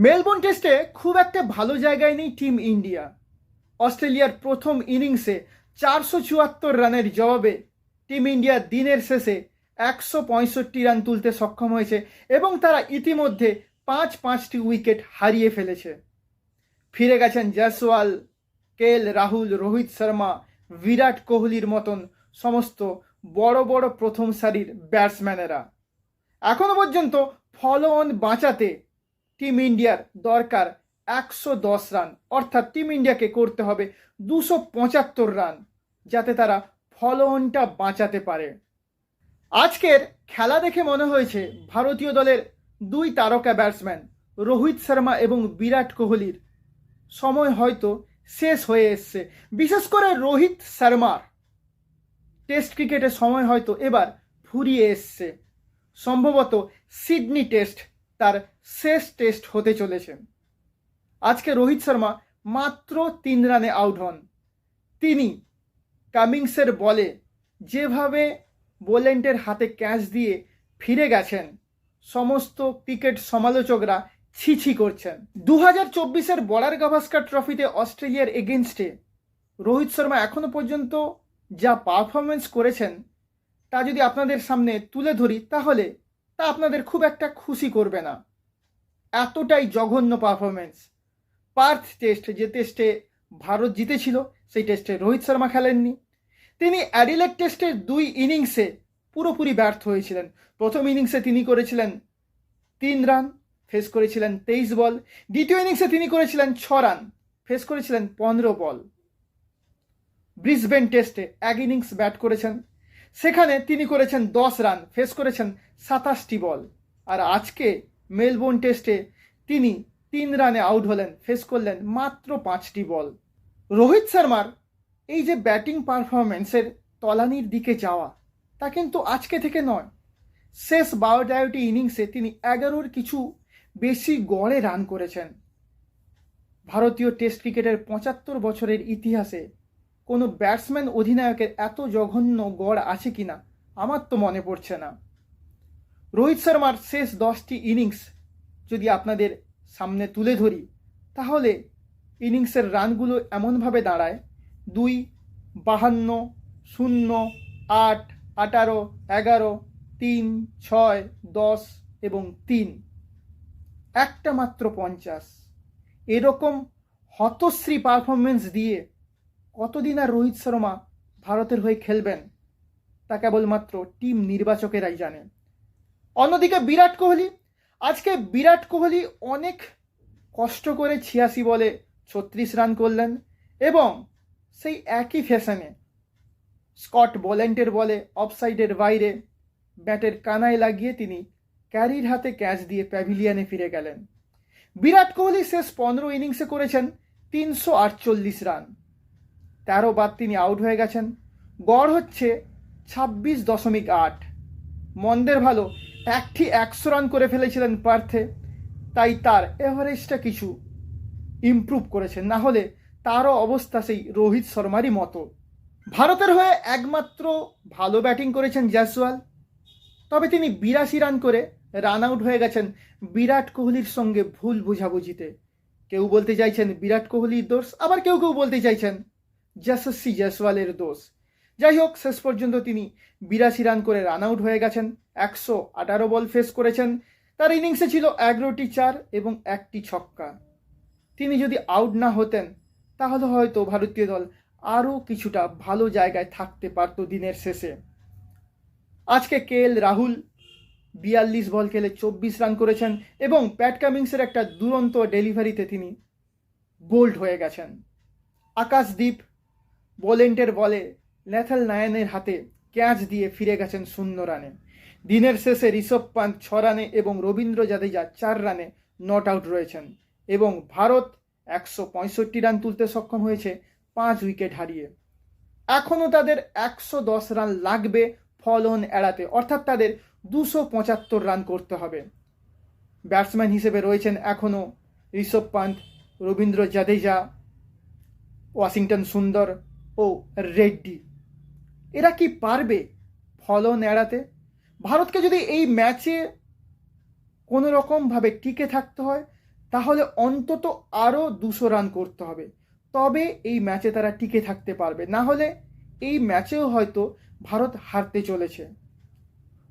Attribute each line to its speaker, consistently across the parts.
Speaker 1: Melbourne টেস্টে খুব একটা ভালো জায়গায় নেই টিম ইন্ডিয়া অস্ট্রেলিয়ার প্রথম ইনিংসে চারশো চুয়াত্তর রানের জবাবে টিম ইন্ডিয়া দিনের শেষে একশো পঁয়ষট্টি রান তুলতে সক্ষম হয়েছে এবং তারা ইতিমধ্যে পাঁচ পাঁচটি উইকেট হারিয়ে ফেলেছে। ফিরে গেছেন জয়সওয়াল কে এল রাহুল রোহিত শর্মা বিরাট কোহলির মতন সমস্ত বড় বড় প্রথম সারির ব্যাটসম্যানেরা এখনও পর্যন্ত ফলো অন বাঁচাতে টিম ইন্ডিয়ার দরকার একশো দশ রান। অর্থাৎ টিম ইন্ডিয়াকে করতে হবে দুশো পঁচাত্তর রান, যাতে তারা ফলো অনটা বাঁচাতে পারে। আজকের খেলা দেখে মনে হয়েছে ভারতীয় দলের দুই তারকা ব্যাটসম্যান, রোহিত শর্মা এবং বিরাট কোহলির। সময় হয়তো শেষ হয়ে এসছে। বিশেষ করে রোহিত শর্মার। টেস্ট ক্রিকেটের সময় হয়তো এবার ফুরিয়ে এসছে। সম্ভবত সিডনি টেস্ট তার শেষ টেস্ট হতে চলেছে। আজকে রোহিত শর্মা মাত্র তিন রানে আউট হন। তিনি কামিংসের বলে যেভাবে বোলেন্টের হাতে ক্যাচ দিয়ে ফিরে গেছেন, সমস্ত ক্রিকেট সমালোচকরা ছিছি করছেন। দু হাজার চব্বিশের বলার গাভাস্কার ট্রফিতে অস্ট্রেলিয়ার এগেনস্টে রোহিত শর্মা এখনও পর্যন্ত যা পারফরমেন্স করেছেন, তা যদি আপনাদের সামনে তুলে ধরি, তাহলে তা আপনাদের খুব একটা খুশি করবে না। এতটাই জঘন্য পারফরমেন্স পার্থ টেস্ট যে টেস্টে ভারত জিতেছিল, সেই টেস্টে রোহিত শর্মা খেলেননি। তিনি অ্যাডিলেট টেস্টের দুই ইনিংসে পুরোপুরি ব্যর্থ হয়েছিলেন। প্রথম ইনিংসে তিনি করেছিলেন তিন রান ফেস করেছিলেন তেইশ বল দ্বিতীয় ইনিংসে তিনি করেছিলেন ছ রান ফেস করেছিলেন পনেরো বল ব্রিসবেন টেস্টে এক ইনিংস ব্যাট করেছেন। সেখানে তিনি করেছেন দশ রান ফেস করেছেন সাতাশটি বল আর আজকে মেলবোর্ন টেস্টে তিনি তিন রানে আউট হলেন ফেস করলেন মাত্র পাঁচটি বল। রোহিত শর্মার এই যে ব্যাটিং পারফরমেন্সের তলানির দিকে যাওয়া, তা কিন্তু আজকে থেকে নয়। শেষ তেরোটি ইনিংসে তিনি এগারোর কিছু বেশি গড়ে রান করেছেন। ভারতীয় টেস্ট ক্রিকেটের পঁচাত্তর বছরের ইতিহাসে কোনো ব্যাটসম্যান, অধিনায়কের এত জঘন্য গড় আছে কিনা, আমার তো মনে পড়ছে না। রোহিত শর্মার শেষ দশটি ইনিংস যদি আপনাদের সামনে তুলে ধরি, তাহলে ইনিংসের রানগুলো এমনভাবে দাঁড়ায়। দুই, বাহান্ন, শূন্য, আট, আঠারো, এগারো, তিন, ছয়, দশ এবং তিন। একটা মাত্র পঞ্চাশ। এরকম হতশ্রী পারফরমেন্স দিয়ে কতদিন আর রোহিত শর্মা ভারতের হয়ে খেলবেন, তা কেবলমাত্র টিম নির্বাচকেরাই জানে অন্যদিকে বিরাট কোহলি, আজকে বিরাট কোহলি অনেক কষ্ট করে ছিয়াশি বলে ছত্রিশ রান করলেন এবং সেই একই ফ্যাশনে স্কট বোলেন্টের বলে অফসাইডের বাইরে ব্যাটের কানায় লাগিয়ে তিনি ক্যারির হাতে ক্যাচ দিয়ে প্যাভিলিয়নে ফিরে গেলেন। বিরাট কোহলি শেষ পনেরো ইনিংসে করেছেন তিনশো আটচল্লিশ রান। তেরো বাদ তিনি আউট হয়ে গেছেন। গড় হচ্ছে ছাব্বিশ দশমিক আট। মন্দের ভালো একটি একশো রান করে ফেলেছিলেন পার্থে, তাই তার এভারেজটা কিছু ইমপ্রুভ করেছেন। না হলে তারও অবস্থা সেই রোহিত শর্মারই মতো। ভারতের হয়ে একমাত্র ভালো ব্যাটিং করেছেন জয়সওয়াল। তবে তিনি বিরাশি রান করে রান আউট হয়ে গেছেন বিরাট কোহলির সঙ্গে ভুল বুঝাবুঝিতে। কেউ বলতে চাইছেন বিরাট কোহলির দোষ, আবার কেউ কেউ বলতে চাইছেন যশস্বী জয়সওয়ালের দোষ। যাই হোক শেষ পর্যন্ত তিনি বিরাশি রান করে রান আউট হয়ে গেছেন। একশো আঠারো বল ফেস করেছেন। তার ইনিংসে ছিল এগারোটি চার এবং একটি ছক্কা। তিনি যদি আউট না হতেন, তাহলে হয়তো ভারতীয় দল আরও কিছুটা ভালো জায়গায় থাকতে পারত দিনের শেষে। আজকে কে এল রাহুল বিয়াল্লিশ বল খেলে চব্বিশ রান করেছেন এবং প্যাট কামিংসের একটা দুরন্ত ডেলিভারিতে তিনি বোল্ড হয়ে গেছেন। আকাশদীপ বোলেন্টের বলে ল্যাথেল নায়নের হাতে ক্যাচ দিয়ে ফিরে গেছেন শূন্য রানে। দিনের শেষে ঋষভ পান্ত ছ রানে এবং রবীন্দ্র জাদেজা চার রানে নট আউট রয়েছেন এবং ভারত একশো পঁয়ষট্টি রান তুলতে সক্ষম হয়েছে পাঁচ উইকেট হারিয়ে। এখনও তাদের একশো দশ রান লাগবে ফলন এড়াতে, অর্থাৎ তাদের দুশো পঁচাত্তর রান করতে হবে। ব্যাটসম্যান হিসেবে রয়েছেন এখনও ঋষভ পান্ত, রবীন্দ্র জাদেজা, ওয়াশিংটন সুন্দর ও রেড্ডি। এরা কি পারবে ফলন এড়াতে? ভারতকে যদি এই ম্যাচে কোনো রকমভাবে টিকে থাকতে হয়, তাহলে অন্তত আরও দুশো রান করতে হবে। তবে এই ম্যাচে তারা টিকে থাকতে পারবে। না হলে এই ম্যাচেও হয়তো ভারত হারতে চলেছে।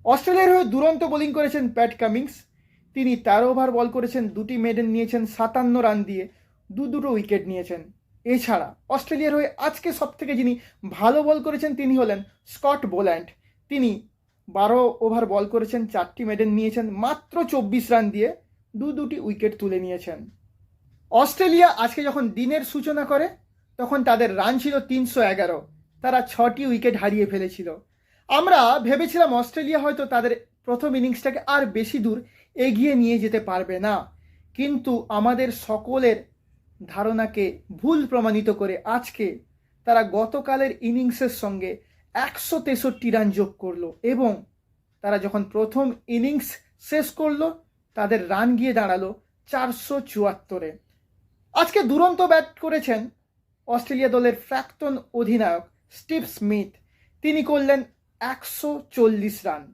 Speaker 1: অস্ট্রেলিয়ার হয়ে দুরন্ত বোলিং করেছেন প্যাট কামিংস। তিনি তেরো ওভার বল করেছেন, দুটি মেডেন নিয়েছেন, সাতান্ন রান দিয়ে দু দুটো উইকেট নিয়েছেন। এছাড়া অস্ট্রেলিয়ার হয়ে আজকে সব থেকে যিনি ভালো বল করেছেন তিনি হলেন স্কট বোল্যান্ড। তিনি বারো ওভার বল করেছেন, চারটি মেডেন নিয়েছেন, মাত্র চব্বিশ রান দিয়ে দু দুটি উইকেট তুলে নিয়েছেন। অস্ট্রেলিয়া আজকে যখন দিনের সূচনা করে, তখন তাদের রান ছিল তিনশো এগারো। তারা ছটি উইকেট হারিয়ে ফেলেছিল। আমরা ভেবেছিলাম অস্ট্রেলিয়া হয়তো তাদের প্রথম ইনিংসটাকে আর বেশি দূর এগিয়ে নিয়ে যেতে পারবে না। কিন্তু আমাদের সকলের ধারণাকে ভুল প্রমাণিত করে আজকে তারা গতকালের ইনিংসের সঙ্গে একশো তেষট্টি রান যোগ করল এবং তারা যখন প্রথম ইনিংস শেষ করল, তাদের রান গিয়ে দাঁড়াল চারশো চুয়াত্তরে আজকে দুরন্ত ব্যাট করেছেন অস্ট্রেলিয়া দলের প্রাক্তন অধিনায়ক স্টিভ স্মিথ। তিনি করলেন একশো চল্লিশ রান।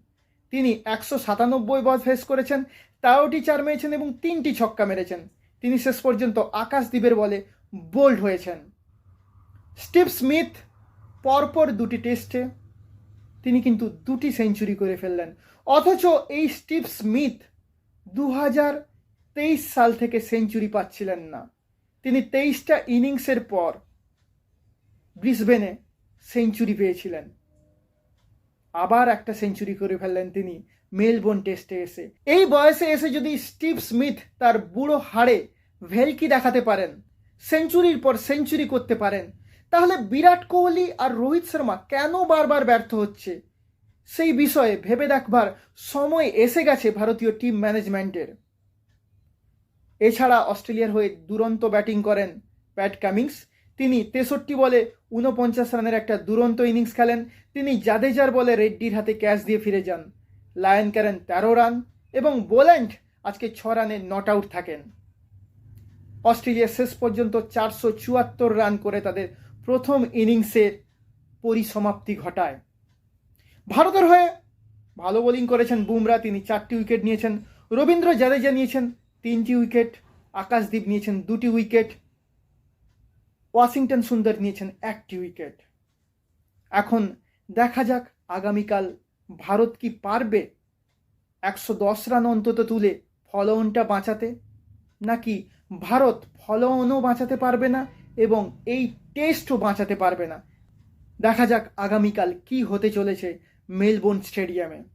Speaker 1: তিনি একশো সাতানব্বই বল ফেস করেছেন, তেরোটি চার মেরেছেন এবং তিনটি ছক্কা মেরেছেন। তিনি শেষ পর্যন্ত আকাশদ্বীপের বলে বোল্ড হয়েছেন। স্টিভ স্মিথ পরপর দুটি টেস্টে তিনি কিন্তু দুটি সেঞ্চুরি করে ফেললেন। অথচ এই স্টিভ স্মিথ দু হাজার তেইশ সাল থেকে সেঞ্চুরি পাচ্ছিলেন না। তিনি তেইশটা ইনিংসের পর ব্রিসবেনে সেঞ্চুরি পেয়েছিলেন। আবার একটা সেঞ্চুরি করে ফেললেন তিনি মেলবোর্ন টেস্টে এসে। এই বয়সে এসে যদি স্টিভ স্মিথ তার বুড়ো হাড়ে ভেলকি দেখাতে পারেন, সেঞ্চুরির পর সেঞ্চুরি করতে পারেন। তাহলে বিরাট কোহলি আর রোহিত শর্মা কেন বারবার ব্যর্থ হচ্ছে? সেই বিষয়ে ভেবে দেখবার সময় এসে গেছে ভারতীয় টিম ম্যানেজমেন্টের। এছাড়া অস্ট্রেলিয়ার হয়ে দুরন্ত ব্যাটিং করেন প্যাট কামিংস। তিনি তেষট্টি বলে ঊনপঞ্চাশ রানের একটা দুরন্ত ইনিংস খেলেন। তিনি জাদেজার বলে রেড্ডির হাতে ক্যাচ দিয়ে ফিরে যান। লায়ন ক্যারেন তেরো রান এবং বোল্যান্ড আজকে ছ রানে নট আউট থাকেন। অস্ট্রেলিয়া শেষ পর্যন্ত চারশো চুয়াত্তর রান করে তাদের প্রথম ইনিংসের পরিসমাপ্তি ঘটায়। ভারতের হয়ে ভালো বোলিং করেছেন বুমরা, তিনি চারটি উইকেট নিয়েছেন। রবীন্দ্র জাদেজা নিয়েছেন তিনটি উইকেট, আকাশদীপ নিয়েছেন দুটি উইকেট, ওয়াশিংটন সুন্দর নিয়েছেন একটি উইকেট। এখন দেখা যাক আগামীকাল ভারত কি পারবে একশো দশ রান অন্তত তুলে ফলোয়নটা বাঁচাতে, নাকি ভারত ফলনও বাঁচাতে পারবে না এবং এই টেস্টও বাঁচাতে পারবে না। দেখা যাক আগামীকাল কি হতে চলেছে মেলবোর্ন স্টেডিয়ামে।